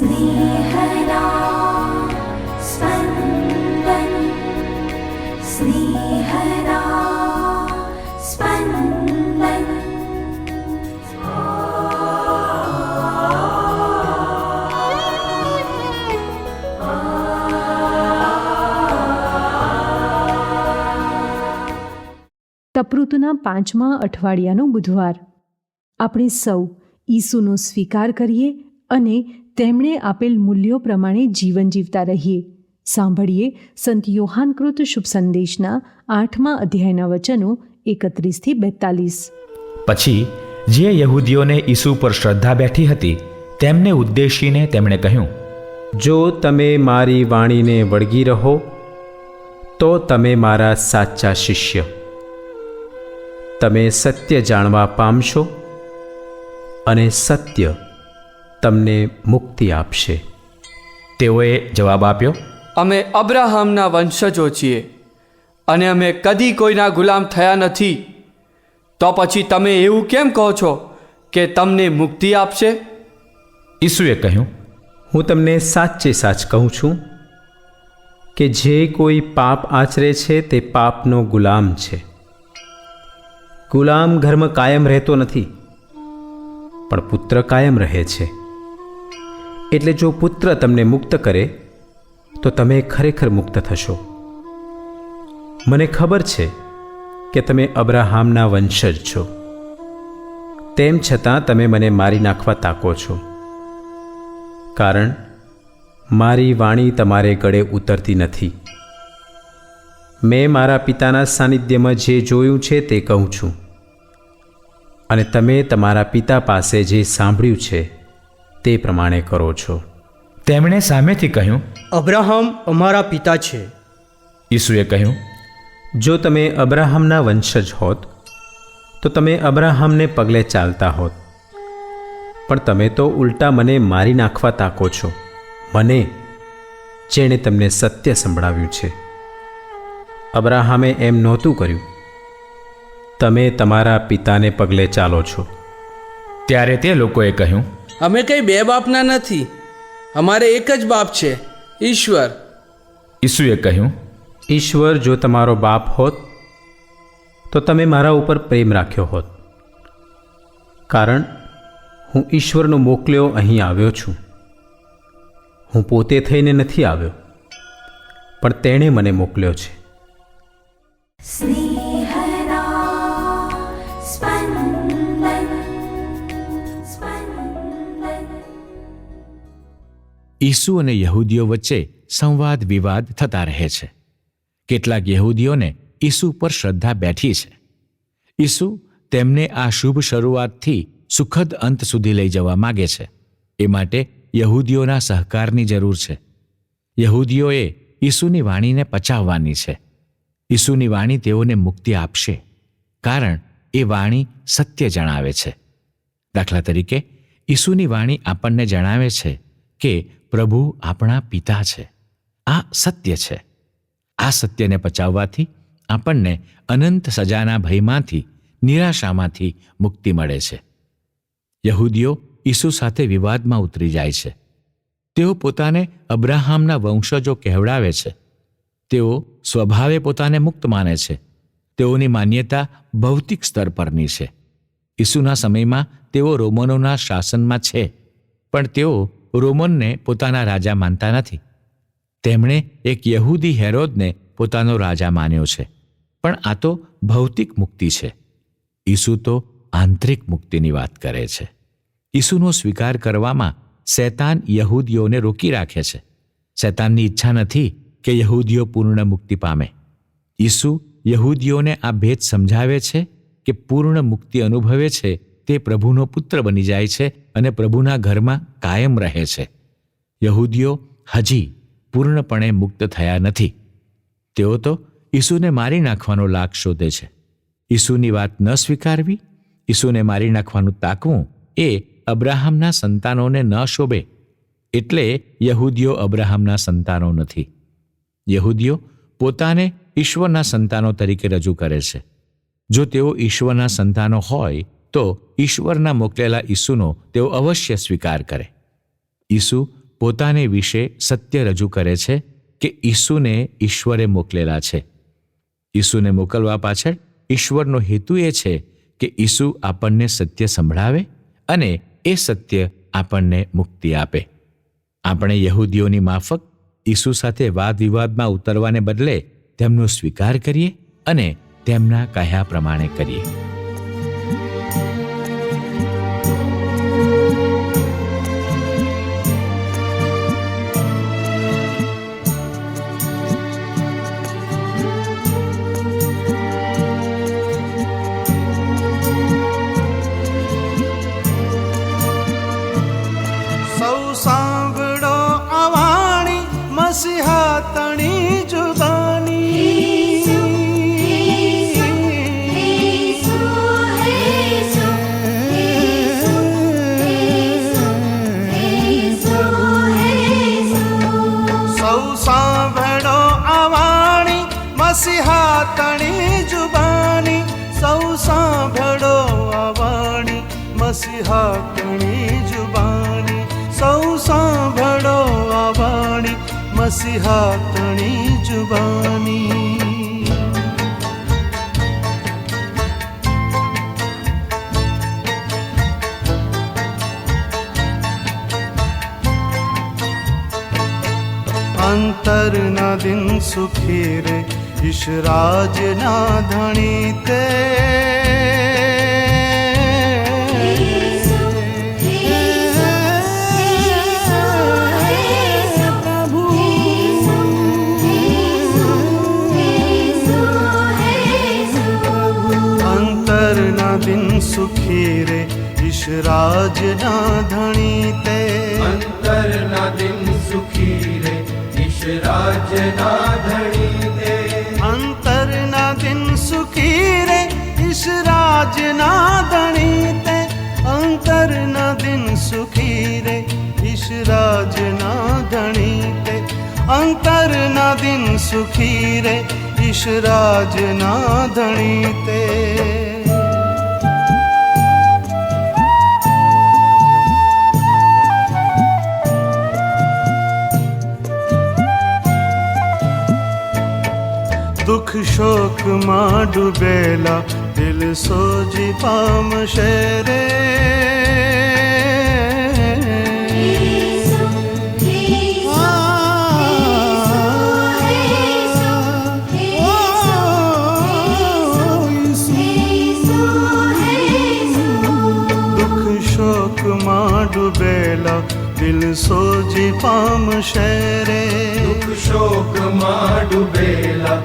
स्नेहदा स्पन्दन् स्नेहदा स्पन्दन् તપૃતના પાંચમા અઠવાડિયાનો બુધવાર આપણે સૌ ઈસુનો સ્વીકાર કરીએ અને તેમણે આપેલ મૂલ્યો પ્રમાણે જીવન જીવતા રહીએ. સાંભળીએ સંત યોહાનકૃત શુભ સંદેશના આઠમા અધ્યાયના વચનો એકત્રીસથી બેતાલીસ. પછી જે યહૂદીઓને ઈસુ પર શ્રદ્ધા બેઠી હતી તેમને ઉદ્દેશીને તેમણે કહ્યું જો તમે મારી વાણીને વળગી રહો તો તમે મારા સાચા શિષ્ય. તમે સત્ય જાણવા પામશો અને સત્ય તમને મુક્તિ આપશે. તેઓએ જવાબ આપ્યો અમે અબ્રાહમના વંશજો છીએ અને અમે કદી કોઈના ગુલામ થયા નથી. તો પછી તમે એવું કેમ કહો છો કે તમને મુક્તિ આપશે? ઈસુએ કહ્યું હું તમને સાચે સાચ કહું છું કે જે કોઈ પાપ આચરે છે તે પાપનો ગુલામ છે. ગુલામ ઘરમાં કાયમ રહેતો નથી પણ પુત્ર કાયમ રહે છે. એટલે જો પુત્ર તમને મુક્ત કરે, તો તમે ખરેખર મુક્ત થશો. મને ખબર છે કે તમે અબ્રાહામના વંશજ છો. તેમ છતાં તમે મને મારી નાખવા તાકો છો. કારણ, મારી વાણી તમારે ગળે ઉતરતી નથી. મેં મારા પિતાના સાનિધ્યમાં જે જોયું છે તે કહું છું. અને તમે તમારા પિતા પાસે જે સાંભળ્યું છે તે પ્રમાણે કરો છો. તેમણે સામેથી કહ્યું અબ્રાહમ અમારા પિતા છે. ઈસુએ કહ્યું જો તમે અબ્રાહમના વંશજ હોત તો તમે અબ્રાહમને પગલે ચાલતા હોત. પણ તમે તો ઉલટા મને મારી નાખવા તાકો છો. મને જેણે તમને સત્ય સંભળાવ્યું છે. અબ્રાહમે એમ નહોતું કર્યું. તમે તમારા પિતાને પગલે ચાલો છો. ત્યારે તે લોકોએ કહ્યું અમે કંઈ બે બાપના નથી. અમારે એક જ બાપ છે ઈશ્વર. ઈસુએ કહ્યું ઈશ્વર જો તમારો બાપ હોત તો તમે મારા ઉપર પ્રેમ રાખ્યો હોત. કારણ હું ઈશ્વરનો મોકલ્યો અહીં આવ્યો છું. હું પોતે થઈને નથી આવ્યો પણ તેણે મને મોકલ્યો છે. સ્નેહ ઈસુ અને યહૂદીઓ વચ્ચે સંવાદ વિવાદ થતા રહે છે. કેટલાક યહૂદીઓને ઈસુ પર શ્રદ્ધા બેઠી છે. ઈસુ તેમને આ શુભ શરૂઆતથી સુખદ અંત સુધી લઈ જવા માગે છે. એ માટે યહૂદીઓના સહકારની જરૂર છે. યહૂદીઓએ ઈસુની વાણીને પચાવવાની છે. ઈસુની વાણી તેઓને મુક્તિ આપશે, કારણ એ વાણી સત્ય જણાવે છે. દાખલા તરીકે, ઈસુની વાણી આપણને જણાવે છે કે પ્રભુ આપણા પિતા છે. આ સત્ય છે. આ સત્યને પચાવવાથી આપણને અનંત સજાના ભયમાંથી, નિરાશામાંથી મુક્તિ મળે છે. યહૂદીઓ ઈસુ સાથે વિવાદમાં ઉતરી જાય છે. તેઓ પોતાને અબ્રાહામના વંશજો કહેવડાવે છે. તેઓ સ્વભાવે પોતાને મુક્ત માને છે. તેઓની માન્યતા ભૌતિક સ્તર પરની છે. ઈસુના સમયમાં તેઓ રોમનોના શાસનમાં છે. પણ તેઓ રોમનને પોતાના રાજા માનતા નથી. તેમણે એક યહૂદી હેરોદને પોતાનો રાજા માન્યો છે. પણ આ તો ભૌતિક મુક્તિ છે. ઈસુ તો આંતરિક મુક્તિની વાત કરે છે. ઈસુનો સ્વીકાર કરવામાં શૈતાન યહૂદીઓને રોકી રાખે છે. શૈતાનની ઈચ્છા નથી કે યહૂદીઓ પૂર્ણ મુક્તિ પામે. ઈસુ યહૂદીઓને આ ભેદ સમજાવે છે કે પૂર્ણ મુક્તિ અનુભવે છે તે પ્રભુનો પુત્ર બની જાય છે અને પ્રભુના ઘરમાં કાયમ રહે છે. યહૂદીઓ હજી પૂર્ણપણે મુક્ત થયા નથી. તેઓ તો ઈસુને મારી નાખવાનો લાગ શોધે છે. ઈસુની વાત ન સ્વીકારવી, ઈસુને મારી નાખવાનું તાકવું એ અબ્રાહમના સંતાનોને ન શોભે. એટલે યહૂદીઓ અબ્રાહમના સંતાનો નથી. યહૂદીઓ પોતાને ઈશ્વરના સંતાનો તરીકે રજૂ કરે છે. જો તેઓ ઈશ્વરના સંતાનો હોય તો ઈશ્વરના મોકલેલા ઈસુનો તેઓ અવશ્ય સ્વીકાર કરે. ઈસુ પોતાને વિશે સત્ય રજૂ કરે છે કે ઈસુને ઈશ્વરે મોકલેલા છે. ઈસુને મોકલવા પાછળ ઈશ્વરનો હેતુ એ છે કે ઈસુ આપણને સત્ય સંભળાવે અને એ સત્ય આપણને મુક્તિ આપે. આપણે યહૂદીઓની માફક ઈસુ સાથે વાદ વિવાદમાં ઉતરવાને બદલે તેમનો સ્વીકાર કરીએ અને તેમના કહ્યા પ્રમાણે કરીએ. हाणि जुबी अन्तर् नदीन सुखेर ते। ઈશ રાજના ધણી તે. અંતરના દિન સુખી રે ઈશ રાજના ધણી તે. અંતરના દિન સુખી રે ઈશ રાજના ધણી તે. અંતરના દિન સુખી રે ઈશ રાજના ધણી તે. અંતરના દિન સુખી રે ઈશ રાજના ધણી તે. દુઃખ શોકમાં ડૂબેલા દિલ સોજી પામશે રે શોકમાં ડૂબેલા દિલ સોજી પામશે રે દુઃખ શોકમાં ડૂબેલા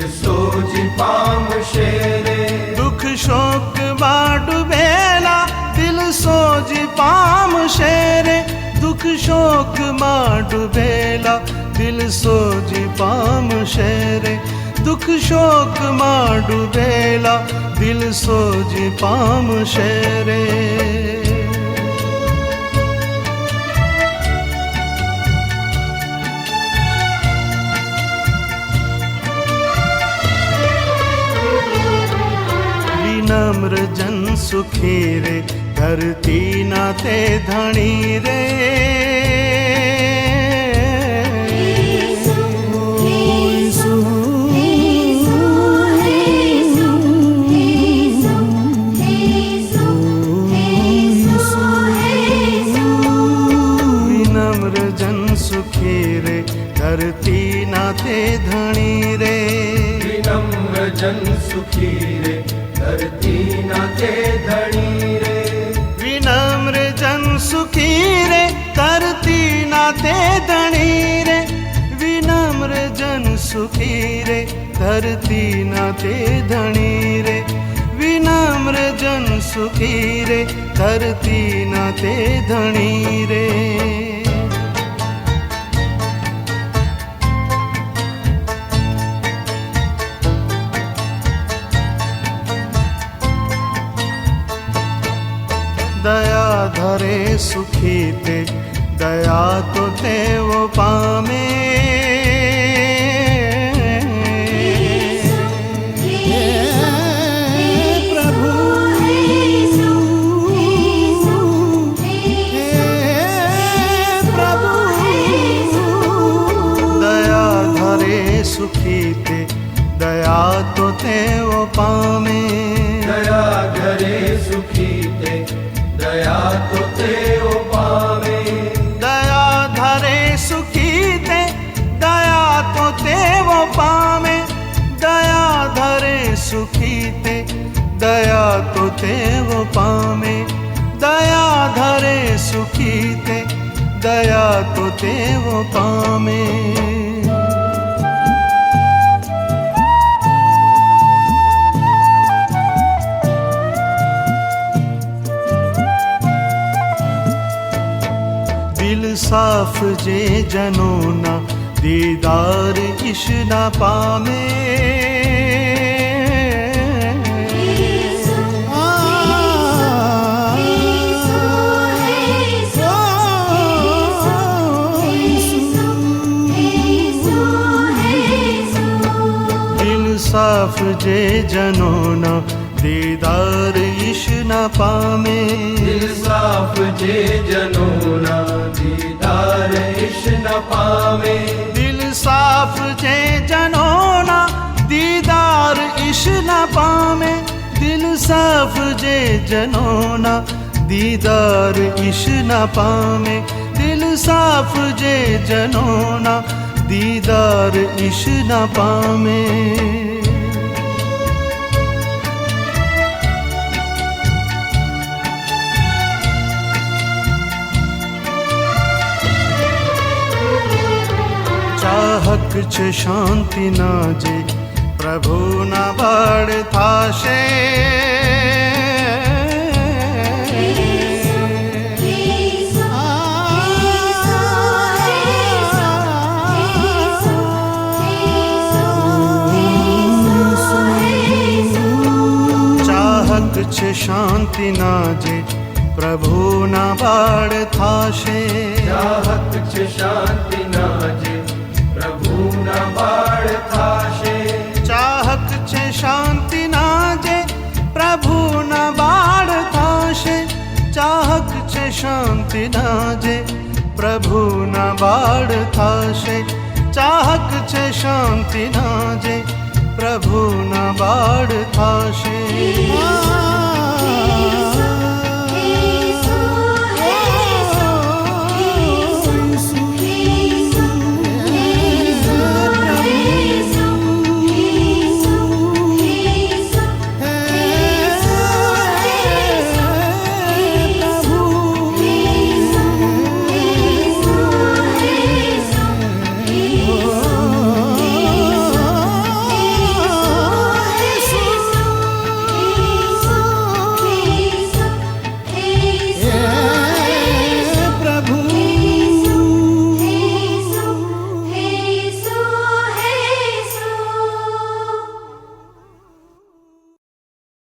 દિલ સોજી પામશે રે દુઃખ શોકમાં ડૂબેલા દિલ સોજી પામશે રે દુઃખ શોકમાં ડૂબેલા દિલ સોજી પામશે રે દુઃખ શોકમાં ડૂબેલા દિલ સોજી પામશે રે વિનમ્ર જન સુખી રે ધરતી ના તે ધણી રે ધરતી ના તે ધણી રે. વિનમ્ર જન સુખી રે. ધરતી ના તે ધણી રે. દયા ધરે સુખી તે. દયા તો તેઓ પામે. તો તેઓ પામે દયા ઘરે સુખી તે દયા તો તેઓ પામે દયા ધરે સુખી તે દયા તો તેઓ પામે દયા ધરે સુખી તે દયા તો તેઓ પામે દયા ધરે સુખી તે દયા તો તેઓ પામે દિલ સાફ જે જનોના દીદાર ઈશ ના પામે દિલ સાફ જે જનોના દીદાર ઈશ ના પામે સાફ જે જનોના દીદાર ન પામે દિલ સાફ જે જનોના દીદાર ઈશ ન પામે દિલ સાફ જે જનોના દીદાર ઈશ ન પામે દિલ સાફ જે જનોના દીદાર ઈશ ન પામે ચાહક છે શાંતિના જે પ્રભુના બળ થાશે. ચાહક છે શાંતિના જે પ્રભુના બાળ થાશે. ચાહક છે શાંતિના જે થાશે ચાહક છે શાંતિના જે પ્રભુના બાળ થાશે ચાહક છે શાંતિના જે પ્રભુના બાળ થાશે ચાહક છે શાંતિના જે પ્રભુના બાળ થાશે